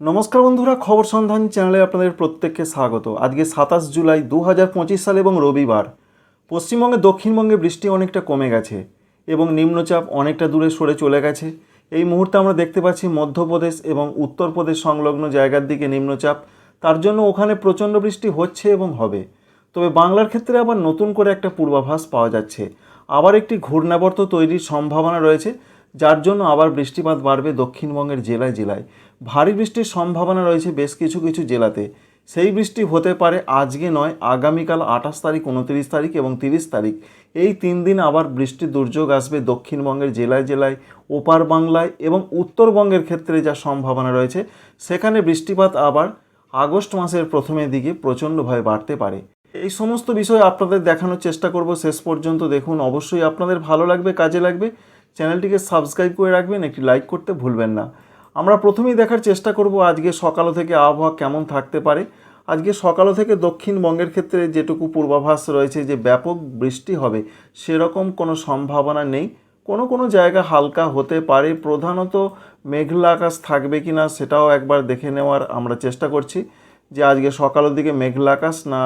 নমস্কার বন্ধুরা, খবর সন্ধান চ্যানেলে আপনাদের প্রত্যেককে স্বাগত। আজকে সাতাশ জুলাই দু হাজার পঁচিশ সাল এবং রবিবার। পশ্চিমবঙ্গে, দক্ষিণবঙ্গে বৃষ্টি অনেকটা কমে গেছে এবং নিম্নচাপ অনেকটা দূরে সরে চলে গেছে। এই মুহূর্তে আমরা দেখতে পাচ্ছি মধ্যপ্রদেশ এবং উত্তরপ্রদেশ সংলগ্ন জায়গার দিকে নিম্নচাপ। তার জন্য ওখানে প্রচণ্ড বৃষ্টি হচ্ছে এবং হবে। তবে বাংলার ক্ষেত্রে আবার নতুন করে একটা পূর্বাভাস পাওয়া যাচ্ছে। আবার একটি ঘূর্ণাবর্ত তৈরির সম্ভাবনা রয়েছে, যার জন্য আবার বৃষ্টিপাত বাড়বে দক্ষিণবঙ্গের জেলায় জেলায়। ভারী বৃষ্টির সম্ভাবনা রয়েছে বেশ কিছু কিছু জেলাতে। সেই বৃষ্টি হতে পারে আজকে নয়, আগামীকাল আঠাশ তারিখ, উনত্রিশ তারিখ এবং তিরিশ তারিখ। এই তিন দিন আবার বৃষ্টির দুর্যোগ আসবে দক্ষিণবঙ্গের জেলায় জেলায়, ওপার বাংলায় এবং উত্তরবঙ্গের ক্ষেত্রে যা সম্ভাবনা রয়েছে। সেখানে বৃষ্টিপাত আবার আগস্ট মাসের প্রথমের দিকে প্রচণ্ডভাবে বাড়তে পারে। এই সমস্ত বিষয় আপনাদের দেখানোর চেষ্টা করব শেষ পর্যন্ত দেখুন। অবশ্যই আপনাদের ভালো লাগবে, কাজে লাগবে। চ্যানেলটিকে সাবস্ক্রাইব করে রাখবেন, একটি লাইক করতে ভুলবেন না। আমরা প্রথমেই দেখার চেষ্টা করব আজকে সকাল থেকে আবহাওয়া কেমন থাকতে পারে। আজকে সকাল থেকে দক্ষিণবঙ্গের ক্ষেত্রে যেটুকু পূর্বাভাস রয়েছে যে ব্যাপক বৃষ্টি হবে, সেরকম কোনো সম্ভাবনা নেই। কোনো কোনো জায়গা হালকা হতে পারে, প্রধানত মেঘলা আকাশ থাকবে কি না সেটাও একবার দেখে নেওয়ার আমরা চেষ্টা করছি যে আজকে সকালের দিকে মেঘলা আকাশ না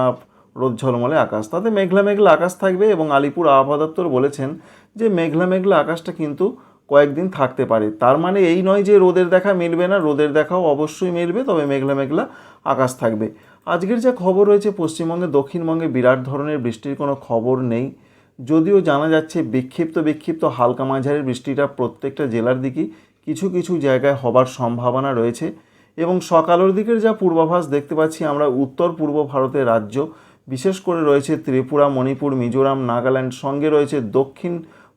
রোদ ঝলমলে আকাশ। তাতে মেঘলা মেঘলা আকাশ থাকবে এবং আলিপুর আবহাওয়া দপ্তর বলেছেন যে মেঘলা মেঘলা আকাশটা কিন্তু কয়েকদিন থাকতে পারে। তার মানে এই নয় যে রোদের দেখা মিলবে না, রোদের দেখাও অবশ্যই মিলবে, তবে মেঘলা মেঘলা আকাশ থাকবে। আজকের যা খবর রয়েছে পশ্চিমবঙ্গে, দক্ষিণবঙ্গে বিরাট ধরনের বৃষ্টির কোনো খবর নেই। যদিও জানা যাচ্ছে বিক্ষিপ্ত বিক্ষিপ্ত হালকা মাঝারি বৃষ্টিটা প্রত্যেকটা জেলার দিকেই কিছু কিছু জায়গায় হবার সম্ভাবনা রয়েছে। এবং সকালের দিকের যা পূর্বাভাস দেখতে পাচ্ছি, আমরা উত্তর পূর্ব ভারতের রাজ্য, বিশেষ করে রয়েছে ত্রিপুরা, মণিপুর, মিজোরাম, নাগাল্যান্ড, সঙ্গে রয়েছে দক্ষিণ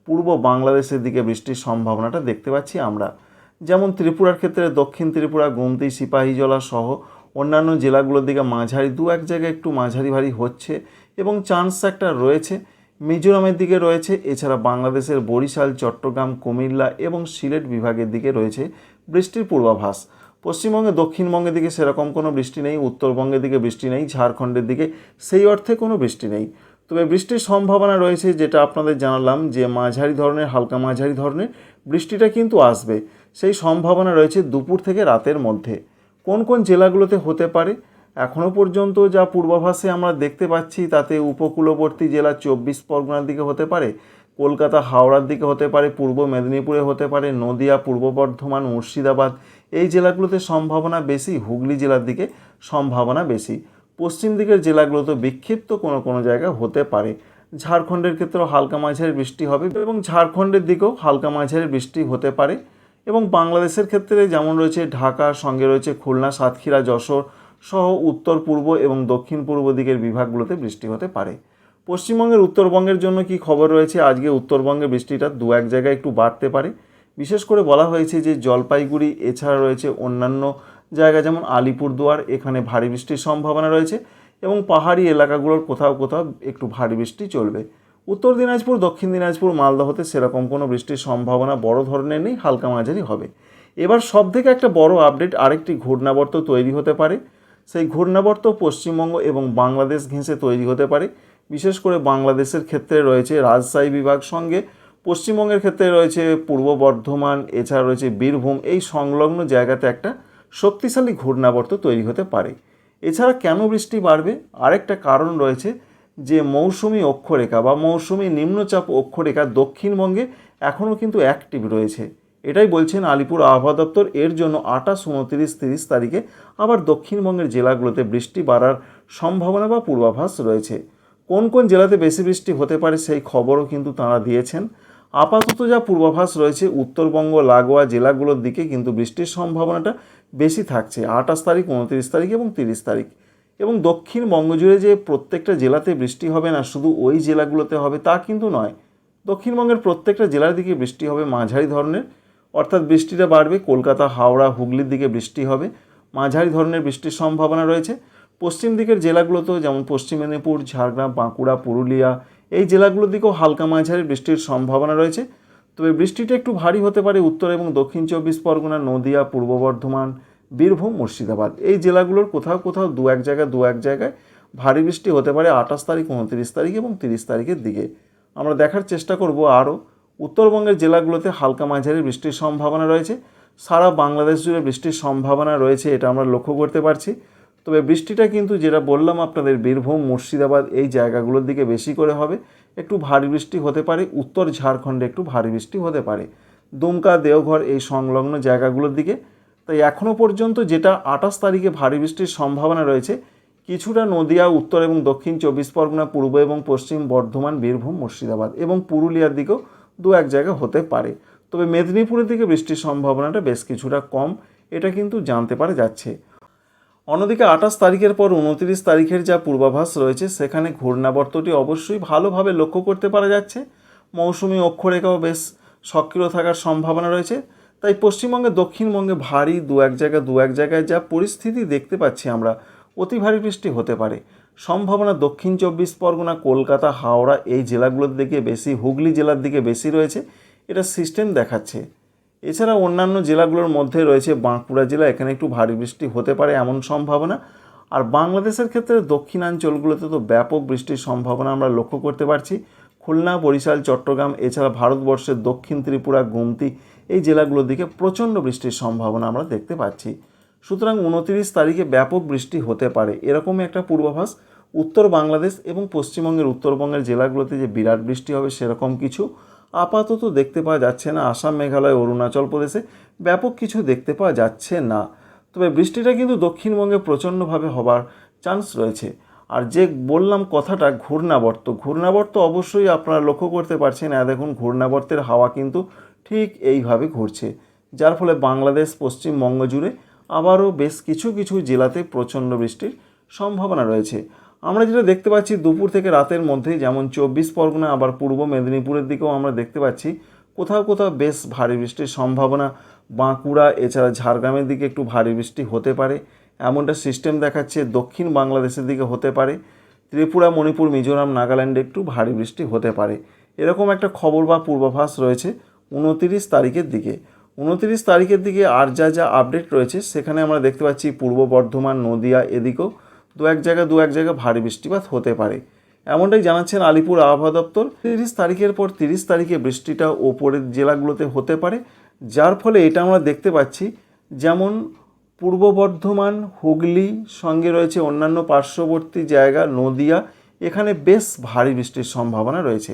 পূর্ব বাংলাদেশের দিকে বৃষ্টির সম্ভাবনাটা দেখতে পাচ্ছি আমরা। যেমন ত্রিপুরার ক্ষেত্রে দক্ষিণ ত্রিপুরা, গুমতি সিপাহীজলা সহ অন্যান্য জেলাগুলোর দিকে মাঝারি, দু এক জায়গায় একটু মাঝারি ভারী হচ্ছে এবং চান্স একটা রয়েছে। মিজোরামের দিকে রয়েছে, এছাড়া বাংলাদেশের বরিশাল, চট্টগ্রাম, কুমিল্লা এবং সিলেট বিভাগের দিকে রয়েছে বৃষ্টির পূর্বাভাস। পশ্চিমবঙ্গে, দক্ষিণবঙ্গের দিকে সেরকম কোনো বৃষ্টি নেই, উত্তরবঙ্গের দিকে বৃষ্টি নেই, ঝাড়খণ্ডের দিকে সেই অর্থে কোনো বৃষ্টি নেই। তবে বৃষ্টির সম্ভাবনা রয়েছে যেটা আপনাদের জানালাম যে মাঝারি ধরনের, হালকা মাঝারি ধরনের বৃষ্টিটা কিন্তু আসবে। সেই সম্ভাবনা রয়েছে দুপুর থেকে রাতের মধ্যে। কোন কোন জেলাগুলোতে হতে পারে? এখনও পর্যন্ত যা পূর্বাভাসে আমরা দেখতে পাচ্ছি তাতে উপকূলবর্তী জেলা চব্বিশ পরগনার দিকে হতে পারে, কলকাতা, হাওড়ার দিকে হতে পারে, পূর্ব মেদিনীপুরে হতে পারে, নদিয়া, পূর্ব বর্ধমান, মুর্শিদাবাদ। এই জেলাগুলোতে সম্ভাবনা বেশি, হুগলি জেলার দিকে সম্ভাবনা বেশি। পশ্চিম দিকের জেলাগুলোতে বিক্ষিপ্ত কোনো কোনো জায়গায় হতে পারে। ঝাড়খণ্ডের ক্ষেত্রেও হালকা মাঝারি বৃষ্টি হবে এবং ঝাড়খণ্ডের দিকেও হালকা মাঝারি বৃষ্টি হতে পারে এবং বাংলাদেশের ক্ষেত্রে যেমন রয়েছে ঢাকা সঙ্গে রয়েছে খুলনা, সাতক্ষীরা, যশোর সহ উত্তর পূর্ব এবং দক্ষিণ পূর্ব দিকের বিভাগগুলোতে বৃষ্টি হতে পারে। পশ্চিমবঙ্গের উত্তরবঙ্গের জন্য কি খবর রয়েছে? আজকে উত্তরবঙ্গে বৃষ্টিটা দু এক জায়গায় একটু বাড়তে পারে। বিশেষ করে বলা হয়েছে যে জলপাইগুড়ি, এছাড়া রয়েছে অন্যান্য জায়গা যেমন আলিপুরদুয়ার, এখানে ভারী বৃষ্টির সম্ভাবনা রয়েছে এবং পাহাড়ি এলাকাগুলোর কোথাও কোথাও একটু ভারী বৃষ্টি চলবে। উত্তর দিনাজপুর, দক্ষিণ দিনাজপুর মালদহতে সেরকম কোনো বৃষ্টির সম্ভাবনা বড় ধরনের নেই, হালকা মাঝারি হবে। এবার সব থেকে একটা বড় আপডেট, আরেকটি ঘূর্ণাবর্ত তৈরি হতে পারে। সেই ঘূর্ণাবর্ত পশ্চিমবঙ্গ এবং বাংলাদেশ ঘেঁষে তৈরি হতে পারে। বিশেষ করে বাংলাদেশের ক্ষেত্রে রয়েছে রাজশাহী বিভাগ সঙ্গে, পশ্চিমবঙ্গের ক্ষেত্রে রয়েছে পূর্ব বর্ধমান, এছাড়া রয়েছে বীরভূম। এই সংলগ্ন জায়গাতে একটা শক্তিশালী ঘূর্ণাবর্ত তৈরি হতে পারে। এছাড়া কেন বৃষ্টি বাড়বে? আরেকটা কারণ রয়েছে যে মৌসুমি অক্ষরেখা বা মৌসুমি নিম্নচাপ অক্ষরেখা দক্ষিণবঙ্গে এখনও কিন্তু অ্যাক্টিভ রয়েছে। এটাই বলছেন আলিপুর আবহাওয়া দপ্তর। এর জন্য আঠাশ, উনতিরিশ, তিরিশ তারিখে আবার দক্ষিণবঙ্গের জেলাগুলোতে বৃষ্টি বাড়ার সম্ভাবনা বা পূর্বাভাস রয়েছে। কোন কোন জেলাতে বেশি বৃষ্টি হতে পারে সেই খবরও কিন্তু তাঁরা দিয়েছেন। আপাতত যা পূর্বাভাস রয়েছে, উত্তরবঙ্গ, লাগোয়া জেলাগুলোর দিকে কিন্তু বৃষ্টির সম্ভাবনাটা বেশি থাকছে, আঠাশ তারিখ, উনত্রিশ তারিখ এবং তিরিশ তারিখ। এবং দক্ষিণবঙ্গ জুড়ে যে প্রত্যেকটা জেলাতে বৃষ্টি হবে না, শুধু ওই জেলাগুলোতে হবে তা কিন্তু নয়। দক্ষিণবঙ্গের প্রত্যেকটা জেলার দিকে বৃষ্টি হবে মাঝারি ধরনের। অর্থাৎ বৃষ্টিটা বাড়বে, কলকাতা, হাওড়া, হুগলির দিকে বৃষ্টি হবে। মাঝারি ধরনের বৃষ্টির সম্ভাবনা রয়েছে। পশ্চিম দিকের জেলাগুলোতেও যেমন পশ্চিম মেদিনীপুর, ঝাড়গ্রাম, বাঁকুড়া, পুরুলিয়া, এই জেলাগুলোর দিকেও হালকা মাঝারি বৃষ্টির সম্ভাবনা রয়েছে। তবে বৃষ্টিটা একটু ভারী হতে পারে উত্তর এবং দক্ষিণ চব্বিশ পরগনা, নদিয়া, পূর্ব বর্ধমান, বীরভূম, মুর্শিদাবাদ। এই জেলাগুলোর কোথাও কোথাও দু এক জায়গায়, দু এক জায়গায় ভারী বৃষ্টি হতে পারে আঠাশ তারিখ, উনত্রিশ তারিখ এবং তিরিশ তারিখের দিকে। আমরা দেখার চেষ্টা করব আরও। উত্তরবঙ্গের জেলাগুলোতে হালকা মাঝারি বৃষ্টির সম্ভাবনা রয়েছে। সারা বাংলাদেশ জুড়ে বৃষ্টির সম্ভাবনা রয়েছে, এটা আমরা লক্ষ্য করতে পারছি। তবে বৃষ্টিটা কিন্তু যেটা বললাম আপনাদের, বীরভূম, মুর্শিদাবাদ এই জায়গাগুলোর দিকে বেশি করে হবে। একটু ভারী বৃষ্টি হতে পারে, উত্তর ঝাড়খণ্ডে একটু ভারী বৃষ্টি হতে পারে। দুমকা, দেওঘর এই সংলগ্ন জায়গাগুলোর দিকে। তাই এখনও পর্যন্ত যেটা আঠাশ তারিখে ভারী বৃষ্টির সম্ভাবনা রয়েছে, কিছুটা নদিয়া, উত্তর এবং দক্ষিণ চব্বিশ পরগনা, পূর্ব এবং পশ্চিম বর্ধমান, বীরভূম, মুর্শিদাবাদ এবং পুরুলিয়ার দিকেও দু এক জায়গা হতে পারে। তবে মেদিনীপুরের দিকে বৃষ্টির সম্ভাবনাটা বেশ কিছুটা কম, এটা কিন্তু জানতে পারা যাচ্ছে। অন্যদিকে আঠাশ তারিখের পর উনত্রিশ তারিখের যা পূর্বাভাস রয়েছে, সেখানে ঘূর্ণাবর্তটি অবশ্যই ভালোভাবে লক্ষ্য করতে পারা যাচ্ছে। মৌসুমি অক্ষরেখাও বেশ সক্রিয় থাকার সম্ভাবনা রয়েছে। তাই পশ্চিমবঙ্গে দক্ষিণবঙ্গে ভারী দু এক জায়গায় দু এক জায়গায় যা পরিস্থিতি দেখতে পাচ্ছি আমরা, অতি ভারী বৃষ্টি হতে পারে। সম্ভাবনা দক্ষিণ চব্বিশ পরগনা, কলকাতা, হাওড়া এই জেলাগুলোর দিকে বেশি, হুগলি জেলার দিকে বেশি রয়েছে। এটা সিস্টেম দেখাচ্ছে। এছাড়া অন্যান্য জেলাগুলোর মধ্যে রয়েছে বাঁকুড়া জেলা, এখানে একটু ভারী বৃষ্টি হতে পারে এমন সম্ভাবনা। আর বাংলাদেশের ক্ষেত্রে দক্ষিণাঞ্চলগুলোতে তো ব্যাপক বৃষ্টির সম্ভাবনা আমরা লক্ষ্য করতে পারছি। খুলনা, বরিশাল, চট্টগ্রাম, এছাড়া ভারতবর্ষের দক্ষিণ ত্রিপুরা, গুমতি এই জেলাগুলোর দিকে প্রচণ্ড বৃষ্টির সম্ভাবনা আমরা দেখতে পাচ্ছি। সুতরাং উনতিরিশ তারিখে ব্যাপক বৃষ্টি হতে পারে, এরকমই একটা পূর্বাভাস। উত্তর বাংলাদেশ এবং পশ্চিমবঙ্গের উত্তরবঙ্গের জেলাগুলোতে যে বিরাট বৃষ্টি হবে সেরকম কিছু। আপাতত দেখতে পাওয়া যাচ্ছে না। আসাম, মেঘালয়, অরুণাচল প্রদেশে ব্যাপক কিছু দেখতে পাওয়া যাচ্ছে না। তবে বৃষ্টিটা কিন্তু দক্ষিণবঙ্গে প্রচণ্ডভাবে হবার চান্স রয়েছে। আর যে বললাম কথাটা, ঘূর্ণাবর্ত। ঘূর্ণাবর্ত অবশ্যই আপনারা লক্ষ্য করতে পারছেন। আর দেখুন, ঘূর্ণাবর্তের হাওয়া কিন্তু ঠিক এইভাবে ঘুরছে। যার ফলে বাংলাদেশ, পশ্চিমবঙ্গ জুড়ে আবারও বেশ কিছু কিছু জেলাতে প্রচণ্ড বৃষ্টির সম্ভাবনা রয়েছে। আমরা যেটা দেখতে পাচ্ছি দুপুর থেকে রাতের মধ্যে যেমন চব্বিশ পরগনা, আবার পূর্ব মেদিনীপুরের দিকেও আমরা দেখতে পাচ্ছি। কোথাও কোথাও বেশ ভারী বৃষ্টির সম্ভাবনা। বাঁকুড়া, এছাড়া ঝাড়গ্রামের দিকে একটু ভারী বৃষ্টি হতে পারে। এমনটা সিস্টেম দেখাচ্ছে দক্ষিণ বাংলাদেশের দিকে হতে পারে। ত্রিপুরা, মণিপুর, মিজোরাম, নাগাল্যান্ডে একটু ভারী বৃষ্টি হতে পারে। এরকম একটা খবর বা পূর্বাভাস রয়েছে উনতিরিশ তারিখের দিকে। উনতিরিশ তারিখের দিকে আর যা যা আপডেট রয়েছে, সেখানে আমরা দেখতে পাচ্ছি পূর্ব বর্ধমান, নদিয়া এদিকেও দু এক জায়গায়, দু এক জায়গায় ভারী বৃষ্টিপাত হতে পারে। এমনটাই জানাচ্ছেন আলিপুর আবহাওয়া দপ্তর। তিরিশ তারিখের পর তিরিশ তারিখে বৃষ্টিটা ওপরের জেলাগুলোতে হতে পারে, যার ফলে এটা আমরা দেখতে পাচ্ছি। যেমন পূর্ব বর্ধমান, হুগলি, সঙ্গে রয়েছে অন্যান্য পার্শ্ববর্তী জায়গা, নদিয়া, এখানে বেশ ভারী বৃষ্টির সম্ভাবনা রয়েছে।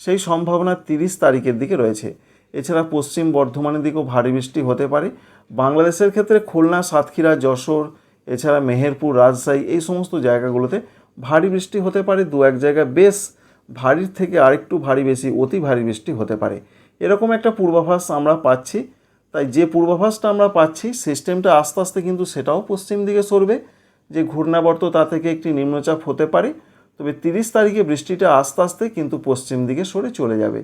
সেই সম্ভাবনা তিরিশ তারিখের দিকে রয়েছে। এছাড়া পশ্চিম বর্ধমানের দিকেও ভারী বৃষ্টি হতে পারে। বাংলাদেশের ক্ষেত্রে খুলনা, সাতক্ষীরা, যশোর এছাড়া মেহেরপুর, রাজশাহী এই সমস্ত জায়গাগুলোতে ভারী বৃষ্টি হতে পারে, দু এক জায়গায় বেশ ভারীর থেকে আরেকটু ভারী বেশি, অতি ভারী বৃষ্টি হতে পারে। এরকম একটা পূর্বাভাস আমরা পাচ্ছি। তাই যে পূর্বাভাসটা আমরা পাচ্ছি, সিস্টেমটা আস্তে আস্তে কিন্তু সেটাও পশ্চিম দিকে সরবে। যে ঘূর্ণাবর্ত তা থেকে একটি নিম্নচাপ হতে পারে, তবে তিরিশ তারিখে বৃষ্টিটা আস্তে আস্তে কিন্তু পশ্চিম দিকে সরে চলে যাবে।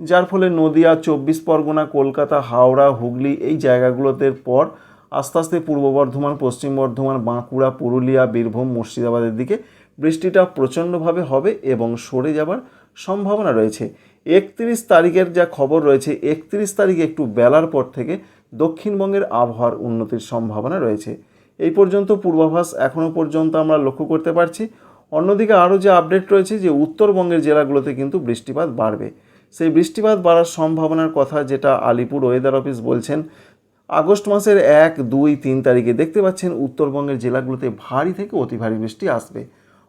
যার ফলে নদিয়া, চব্বিশ পরগনা, কলকাতা, হাওড়া, হুগলি এই জায়গাগুলোতে পর আস্তে আস্তে পূর্ব বর্ধমান, পশ্চিম বর্ধমান, বাঁকুড়া, পুরুলিয়া, বীরভূম, মুর্শিদাবাদের দিকে বৃষ্টিটা প্রচণ্ডভাবে হবে এবং সরে যাবার সম্ভাবনা রয়েছে। একত্রিশ তারিখের যা খবর রয়েছে, একত্রিশ তারিখে একটু বেলার পর থেকে দক্ষিণবঙ্গের আবহাওয়ার উন্নতির সম্ভাবনা রয়েছে। এই পর্যন্ত পূর্বাভাস এখনও পর্যন্ত আমরা লক্ষ্য করতে পারছি। অন্যদিকে আরও যে আপডেট রয়েছে যে উত্তরবঙ্গের জেলাগুলোতে কিন্তু বৃষ্টিপাত বাড়বে। সেই বৃষ্টিপাত বাড়ার সম্ভাবনার কথা যেটা আলিপুর ওয়েদার অফিস বলছেন আগস্ট মাসের এক, দুই, তিন তারিখে দেখতে পাচ্ছেন উত্তরবঙ্গের জেলাগুলোতে ভারী থেকে অতি ভারী বৃষ্টি আসবে।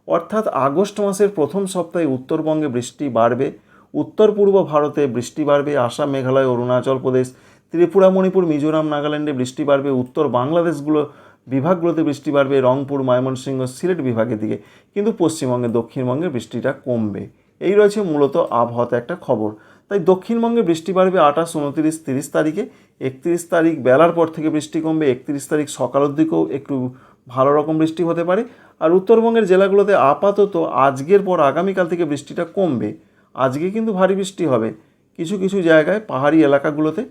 অর্থাৎ আগস্ট মাসের প্রথম সপ্তাহে উত্তরবঙ্গে বৃষ্টি বাড়বে, উত্তর পূর্ব ভারতে বৃষ্টি বাড়বে, আসাম, মেঘালয়, অরুণাচল প্রদেশ, ত্রিপুরা, মণিপুর, মিজোরাম, নাগাল্যান্ডে বৃষ্টি বাড়বে, উত্তর বাংলাদেশগুলো বিভাগগুলোতে বৃষ্টি বাড়বে, রংপুর, ময়মনসিংহ, সিলেট বিভাগের দিকে। কিন্তু পশ্চিমবঙ্গে, দক্ষিণবঙ্গে বৃষ্টিটা কমবে। এই রয়েছে মূলত আবহাওয়াতে একটা খবর। তাই দক্ষিণবঙ্গে বৃষ্টি বাড়বে আঠাশ, উনতিরিশ, তিরিশ তারিখে। একত্রিশ তারিখ বেলার পর থেকে বৃষ্টি কমবে, একত্রিশ তারিখ সকালের দিকেও একটু ভালো রকম বৃষ্টি হতে পারে। আর উত্তরবঙ্গের জেলাগুলোতে আপাতত আজকের পর আগামীকাল থেকে বৃষ্টিটা কমবে। আজকে কিন্তু ভারী বৃষ্টি হবে। কিছু কিছু জায়গায় পাহাড়ি এলাকাগুলোতে।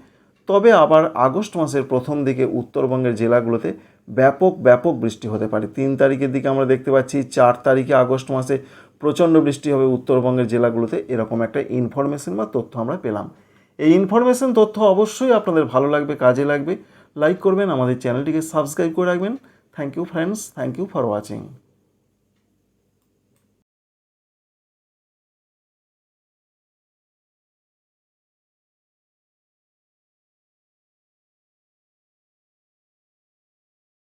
তবে আবার আগস্ট মাসের প্রথম দিকে উত্তরবঙ্গের জেলাগুলোতে ব্যাপক ব্যাপক বৃষ্টি হতে পারে। তিন তারিখের দিকে আমরা দেখতে পাচ্ছি, চার তারিখে আগস্ট মাসে প্রচণ্ড বৃষ্টি হবে উত্তরবঙ্গের জেলাগুলোতে, এরকম একটা ইনফরমেশন বা তথ্য আমরা পেলাম। এই ইনফরমেশন তথ্য অবশ্যই আপনাদের ভালো লাগবে, কাজে লাগবে। লাইক করবেন, আমাদের চ্যানেলটিকে সাবস্ক্রাইব করে রাখবেন। Thank you friends thank you for watching